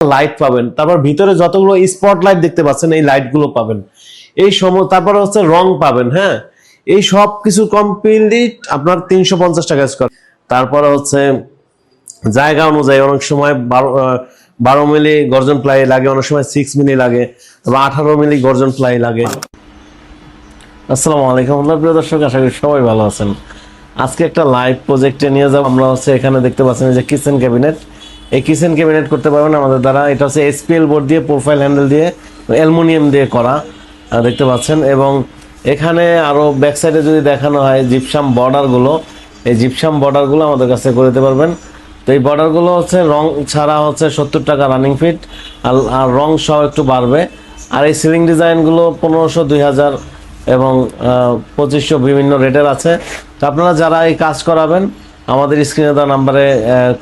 Light পাবেন। তারপর ভিতরে যতগুলো স্পট লাইট দেখতে পাচ্ছেন, এই লাইটগুলো পাবেন। এই সময় তারপরে হচ্ছে রং পাবেন হ্যাঁ? এই সব কিছু কমপ্লিট আপনার তিনশো পঞ্চাশ টাকা স্কোয়ার তারপরে হচ্ছে জায়গা অনুযায়ী অনেক সময় বারো মিলি গর্জন প্লাই লাগে, অনেক সময় সিক্স মিলি লাগে, তারপর আঠারো মিলি গর্জন প্লাই লাগে। আসসালামু আলাইকুম আল্লাহ প্রিয় দর্শক, আশা করি সবাই ভালো আছেন। আজকে একটা লাইভ প্রজেক্টে নিয়ে যাব। আমরা হচ্ছে এখানে দেখতে পাচ্ছেন যে কিচেন ক্যাবিনেট এই কিচেন ক্যাবিনেট করতে পারবেন আমাদের দ্বারা। এটা হচ্ছে এসপিএল বোর্ড দিয়ে প্রোফাইল হ্যান্ডেল দিয়ে, অ্যালুমিনিয়াম দিয়ে করা দেখতে পাচ্ছেন। এবং এখানে আরও ব্যাক সাইডে যদি দেখানো হয় জিপসাম বর্ডারগুলো এই জিপসাম বর্ডারগুলো আমাদের কাছে করে দিতে পারবেন। তো এই বর্ডারগুলো হচ্ছে রং ছাড়া হচ্ছে সত্তর টাকা রানিং ফিট আর আর রং সহ একটু বাড়বে। আর এই সিলিং ডিজাইনগুলো পনেরোশো, দুই হাজার এবং পঁচিশশো বিভিন্ন রেটের আছে। তো আপনারা যারা এই কাজ করাবেন আমাদের স্ক্রিনে দেওয়া নাম্বারে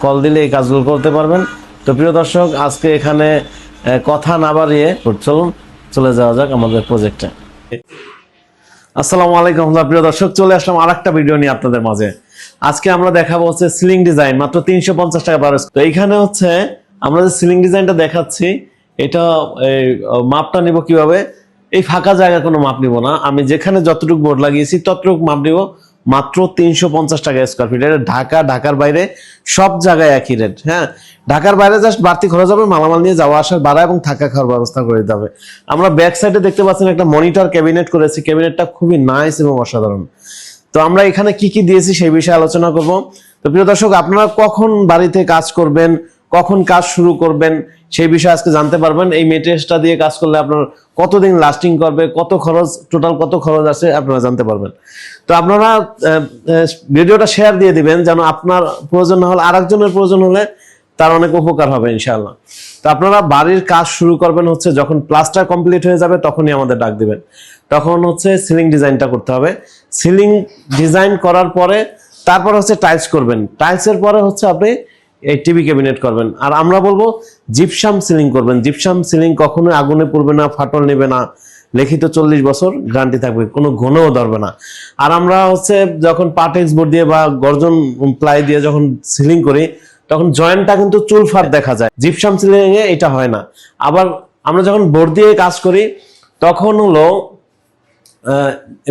কল দিলে এই কাজগুলো করতে পারবেন। তো প্রিয় দর্শক আজকে এখানে কথা না বাড়িয়ে চলুন চলে যাওয়া যাক আমাদের প্রজেক্টে আসসালামু আলাইকুম প্রিয় দর্শক চলে আসলাম আর একটা ভিডিও নিয়ে আপনাদের মাঝে। আজকে আমরা দেখাবো হচ্ছে সিলিং ডিজাইন মাত্র তিনশো পঞ্চাশ টাকা বারো তো এইখানে হচ্ছে আমরা যে সিলিং ডিজাইনটা দেখাচ্ছি এটা এই, মাপটা নিব কীভাবে? এই ফাঁকা জায়গা কোনো মাপ নিব না। আমি যেখানে যতটুকু বোর্ড লাগিয়েছি ততটুকু মাপ নিব। মাত্র তিনশো পঞ্চাশ টাকা স্কোয়ার ফিট এটা ঢাকা, ঢাকার বাইরে সব জায়গায় একই রেট হ্যাঁ? ঢাকার বাইরে জাস্ট বাড়তি খরচ হবে, মালামাল নিয়ে যাওয়া আসার ভাড়া এবং থাকা খাওয়ার ব্যবস্থা করে দিতে হবে। আমরা ব্যাক সাইডে দেখতে পাচ্ছেন একটা মনিটর ক্যাবিনেট করেছি। ক্যাবিনেটটা খুবই নাইস এবং অসাধারণ। তো আমরা এখানে কি কি দিয়েছি সেই বিষয়ে আলোচনা করব। তো প্রিয় দর্শক, আপনারা কখন বাড়িতে কাজ করবেন, কখন কাজ শুরু করবেন সেই বিষয়ে আজকে জানতে পারবেন। এই মেটেরিয়ালসটা দিয়ে কাজ করলে আপনার কতদিন লাস্টিং করবে, কত খরচ টোটাল কত খরচ আছে আপনারা জানতে পারবেন। তো আপনারা ভিডিওটা শেয়ার দিয়ে দিবেন, যেন আপনার প্রয়োজন না হলে আরেকজনের প্রয়োজন হলে তার অনেক উপকার হবে, ইনশাআল্লাহ। তো আপনারা বাড়ির কাজ শুরু করবেন হচ্ছে যখন প্লাস্টার কমপ্লিট হয়ে যাবে, তখনই আমাদের ডাক দিবেন। তখন হচ্ছে সিলিং ডিজাইনটা করতে হবে। সিলিং ডিজাইন করার পরে, তারপর হচ্ছে টাইলস করবেন। টাইলসের পরে হচ্ছে আপনি এই টিভি ক্যাবিনেট করবেন। আর আমরা বলব জিপসাম সিলিং করবেন। জিপসাম সিলিং কখনোই আগুনে পড়বে না, ফাটল নেবে না। লিখিত চল্লিশ বছর গ্যারান্টি থাকবে, কোনো ঘনও ধরবে না। আর আমরা হচ্ছে যখন পাটেক্স বোর্ড দিয়ে বা গর্জন প্লাই দিয়ে যখন সিলিং করি, তখন জয়েন্টটা কিন্তু চুল চুলফাট দেখা যায়। জিপসাম সিলিং এ এটা হয় না। আবার আমরা যখন বোর্ড দিয়ে কাজ করি, তখন হলো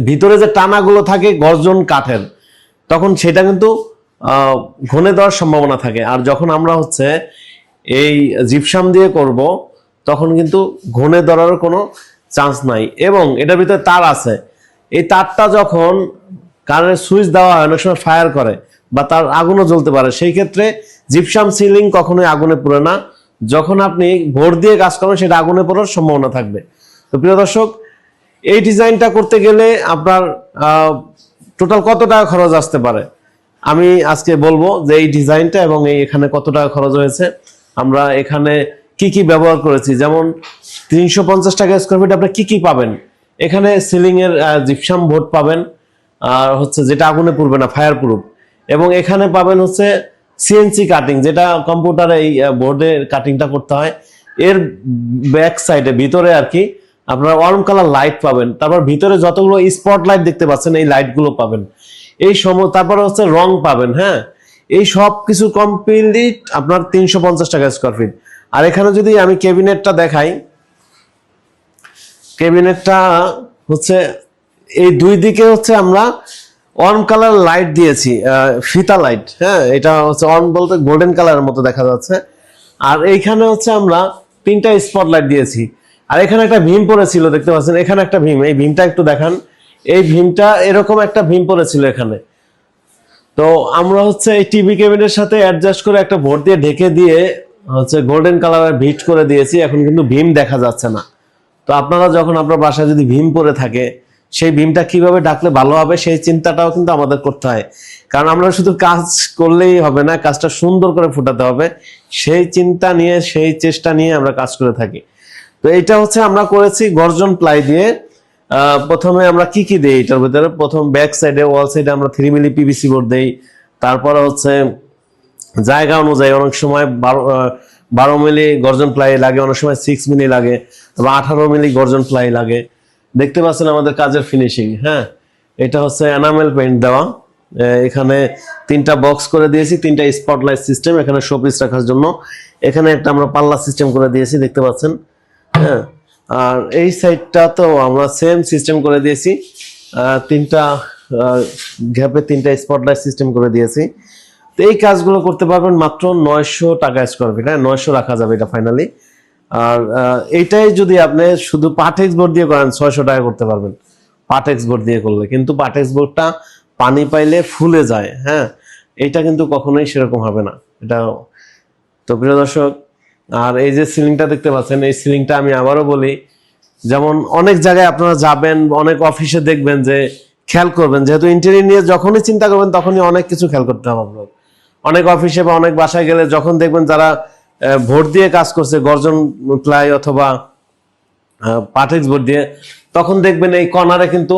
ভিতরে যে টানাগুলো থাকে গর্জন কাঠের, তখন সেটা কিন্তু ঘনে দেওয়ার সম্ভাবনা থাকে। আর যখন আমরা হচ্ছে এই জিপসাম দিয়ে করব, তখন কিন্তু ঘনে ধরার কোনো চান্স নাই। এবং এটার ভিতরে তার আছে। এই তারটা যখন কারেন্টের সুইচ দেওয়া হয়, অনেক সময় ফায়ার করে বা তার আগুনও জ্বলতে পারে, সেই ক্ষেত্রে জিপসাম সিলিং কখনোই আগুনে পড়ে না। যখন আপনি ভোর দিয়ে কাজ করবেন সেটা আগুনে পড়ার সম্ভাবনা থাকবে। তো প্রিয় দর্শক, এই ডিজাইনটা করতে গেলে আপনার টোটাল কত টাকা খরচ আসতে পারে? আমি আজকে বলব যে এই ডিজাইনটা এবং এই এখানে কত টাকা খরচ হয়েছে। আমরা এখানে কি কি ব্যবহার করেছি? যেমন তিনশো পঞ্চাশ টাকা স্কোয়ার ফিট আপনি কি কি পাবেন? এখানে সিলিং এর জিপসাম বোর্ড পাবেন, আর হচ্ছে যেটা আগুনে পড়বে না ফায়ার প্রুফ এবং এখানে পাবেন হচ্ছে সিএনসি কাটিং যেটা কম্পিউটারে এই বোর্ডে কাটিংটা করতে হয়। এর ব্যাক সাইডে ভিতরে আর কি, আপনারা ওয়ার্ম কালার লাইট পাবেন। তারপর ভিতরে যতগুলো স্পট লাইট দেখতে পাচ্ছেন, এই লাইটগুলো পাবেন। এই সম তারপরে হচ্ছে রং পাবেন হ্যাঁ? এই সব কিছু কমপ্লিট আপনার তিনশো পঞ্চাশ টাকা স্কোয়ার ফিট আর এখানে যদি আমি ক্যাবিনেটটা দেখাই, ক্যাবিনেটটা হচ্ছে এই দুই দিকে হচ্ছে আমরা অন কালার লাইট দিয়েছি ফিতা লাইট হ্যাঁ? এটা হচ্ছে অন বলতে গোল্ডেন কালারের মতো দেখা যাচ্ছে। আর এইখানে হচ্ছে আমরা তিনটা স্পট লাইট দিয়েছি। আর এখানে একটা ভীম পড়েছিল, দেখতে পাচ্ছেন? এখানে একটা ভীম, এই ভীমটা একটু দেখান। এই ভীমটা এরকম একটা ভীম পড়েছিল এখানে। তো আমরা হচ্ছে এই টিভি কেবিনের সাথে অ্যাডজাস্ট করে একটা ভোট দিয়ে ঢেকে দিয়ে হচ্ছে গোল্ডেন কালারের ভিট করে দিয়েছি, এখন কিন্তু ভীম দেখা যাচ্ছে না। তো আপনারা যখন আপনার বাসায় যদি ভীম পরে থাকে, সেই ভীমটা কীভাবে ডাকলে ভালো হবে সেই চিন্তাটাও কিন্তু আমাদের করতে হয়। কারণ আমরা শুধু কাজ করলেই হবে না, কাজটা সুন্দর করে ফুটাতে হবে। সেই চিন্তা নিয়ে, সেই চেষ্টা নিয়ে আমরা কাজ করে থাকি। তো এটা হচ্ছে আমরা করেছি গর্জন প্লাই দিয়ে। প্রথমে আমরা কি কি দিই এটার ভিতরে? প্রথম ব্যাক সাইডে ওয়াল সাইডে আমরা থ্রি মিলি পিভিসি বোর্ড দেই। তারপরে হচ্ছে জায়গা অনুযায়ী অনেক সময় বারো বারো মিলি গর্জন প্লাই লাগে, অনেক সময় সিক্স মিলি লাগে বা আঠারো মিলি গর্জন প্লাই লাগে। দেখতে পাচ্ছেন আমাদের কাজের ফিনিশিং হ্যাঁ? এটা হচ্ছে এনামেল পেইন্ট দেওয়া। এখানে তিনটা বক্স করে দিয়েছি, তিনটা স্পটলাইট সিস্টেম এখানে শোপিস রাখার জন্য। এখানে একটা আমরা পাল্লা সিস্টেম করে দিয়েছি, দেখতে পাচ্ছেন? হ্যাঁ? আর এই সাইডটা তো আমরা সেম সিস্টেম করে দিয়েছি। তিনটা গ্যাপে তিনটা স্পটলাইট সিস্টেম করে দিয়েছি। তো এই কাজগুলো করতে পারবেন মাত্র নয়শো টাকা স্কোয়ার ফিট হ্যাঁ? নয়শো রাখা যাবে এটা ফাইনালি আর এইটাই যদি আপনি শুধু পাটেক্স বোর্ড দিয়ে করেন, ছয়শো টাকা করতে পারবেন। পাটেক্স বোর্ড দিয়ে করলে। কিন্তু পাটেক্স বোর্ডটা পানি পাইলে ফুলে যায় হ্যাঁ? এটা কিন্তু কখনোই সেরকম হবে না। এটা তো প্রিয় দর্শক আর এই যে সিলিংটা দেখতে পাচ্ছেন, এই সিলিংটা আমি আবারও বলি, যেমন অনেক জায়গায় আপনারা যাবেন, অনেক অফিসে দেখবেন যে খেয়াল করবেন, যেহেতু ইন্টেরিয়র নিয়ে যখনই চিন্তা করবেন, তখনই অনেক কিছু খেয়াল করতে হবে আপনার। অনেক অফিসে বা অনেক বাসায় গেলে যখন দেখবেন যারা ভোট দিয়ে কাজ করছে, গর্জন প্লাই অথবা পাটেক্স ভোট দিয়ে, তখন দেখবেন এই কর্নারে কিন্তু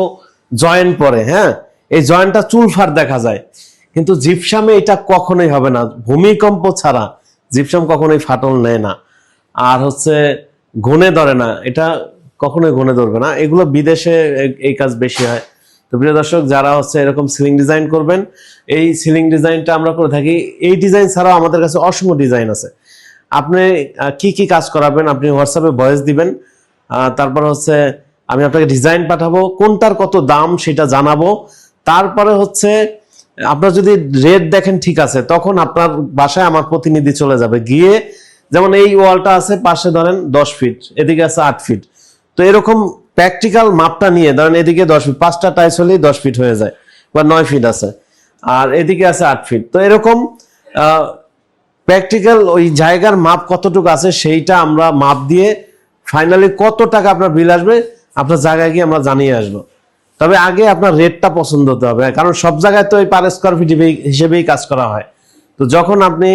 জয়েন্ট পড়ে হ্যাঁ? এই জয়েন্টটা চুলফার দেখা যায়। কিন্তু জিপসামে এটা কখনোই হবে না। ভূমিকম্প ছাড়া। জিপসাম কখনোই ফাটল নেয় না। আর হচ্ছে ঘনে ধরে না, এটা কখনোই ঘনে ধরবে না। এগুলো বিদেশে এই কাজ বেশি হয়। তো প্রিয় দর্শক, যারা হচ্ছে এরকম সিলিং ডিজাইন করবেন, এই সিলিং ডিজাইনটা আমরা করে থাকি। এই ডিজাইন ছাড়াও আমাদের কাছে অসংখ্য ডিজাইন আছে। আপনি কি কি কাজ করাবেন, আপনি হোয়াটসঅ্যাপে ভয়েস দিবেন। তারপর হচ্ছে আমি আপনাকে ডিজাইন পাঠাবো, কোনটার কত দাম সেটা জানাব। তারপরে হচ্ছে আপনার যদি রেট দেখেন ঠিক আছে, তখন আপনার বাসায় আমার প্রতিনিধি চলে যাবে। গিয়ে যেমন এই ওয়ালটা আছে, পাশে ধরেন দশ ফিট এদিকে আছে আট ফিট তো এরকম প্র্যাকটিক্যাল মাপটা নিয়ে, ধরেন এদিকে দশ ফিট পাঁচটা টাইস হলেই দশ ফিট হয়ে যায়, বা নয় ফিট আছে। আর এদিকে আছে আট ফিট তো এরকম প্র্যাকটিক্যাল ওই জায়গার মাপ কতটুকু আছে, সেইটা আমরা মাপ দিয়ে ফাইনালি কত টাকা আপনার বিল আসবে, আপনার জায়গায় গিয়ে আমরা জানিয়ে আসব। তবে আগে আপনার রেটটা পছন্দ হতে হবে কারণ সব জায়গায় তো ওই পার স্কোয়ার ফিট হিসেবেই কাজ করা হয়। তো যখন আপনি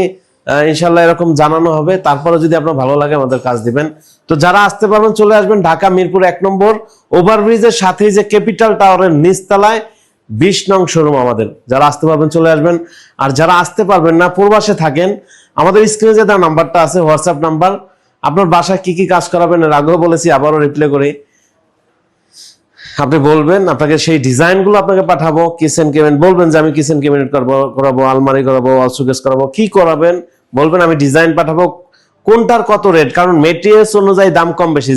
ইনশাল্লাহ এরকম জানানো হবে তারপরে যদি আপনার ভালো লাগে, আমাদের কাজ দিবেন। তো যারা আসতে পারবেন, চলে আসবেন ঢাকা মিরপুর এক নম্বর ওভারব্রিজের সাথেই যে ক্যাপিটাল টাওয়ারের নিচতলায়, বিশ নং শোরুম আমাদের। যারা আসতে পারবেন, চলে আসবেন। আর যারা আসতে পারবেন না, পূর্বাসে থাকেন, আমাদের স্ক্রিনে যে নাম্বারটা আছে, হোয়াটসঅ্যাপ নাম্বার, আপনার বাসায় কি কি কাজ করাবেন, এর আগেও বলেছি, আবারও রিপ্লাই করি। আপনি বলবেন, আপনাকে সেই ডিজাইনগুলো আপনাকে পাঠাবো, কিচেন কেবিনেট বলবেন যে আমি কিচেন কেবিনেট করব, করাবো, আলমারি করাবো অলসুকেস করাবো, কি করাবেন? বলবেন আমি ডিজাইন পাঠাবো, কোনটার কত রেট কারণ মেটেরিয়ালস অনুযায়ী দাম কম বেশি।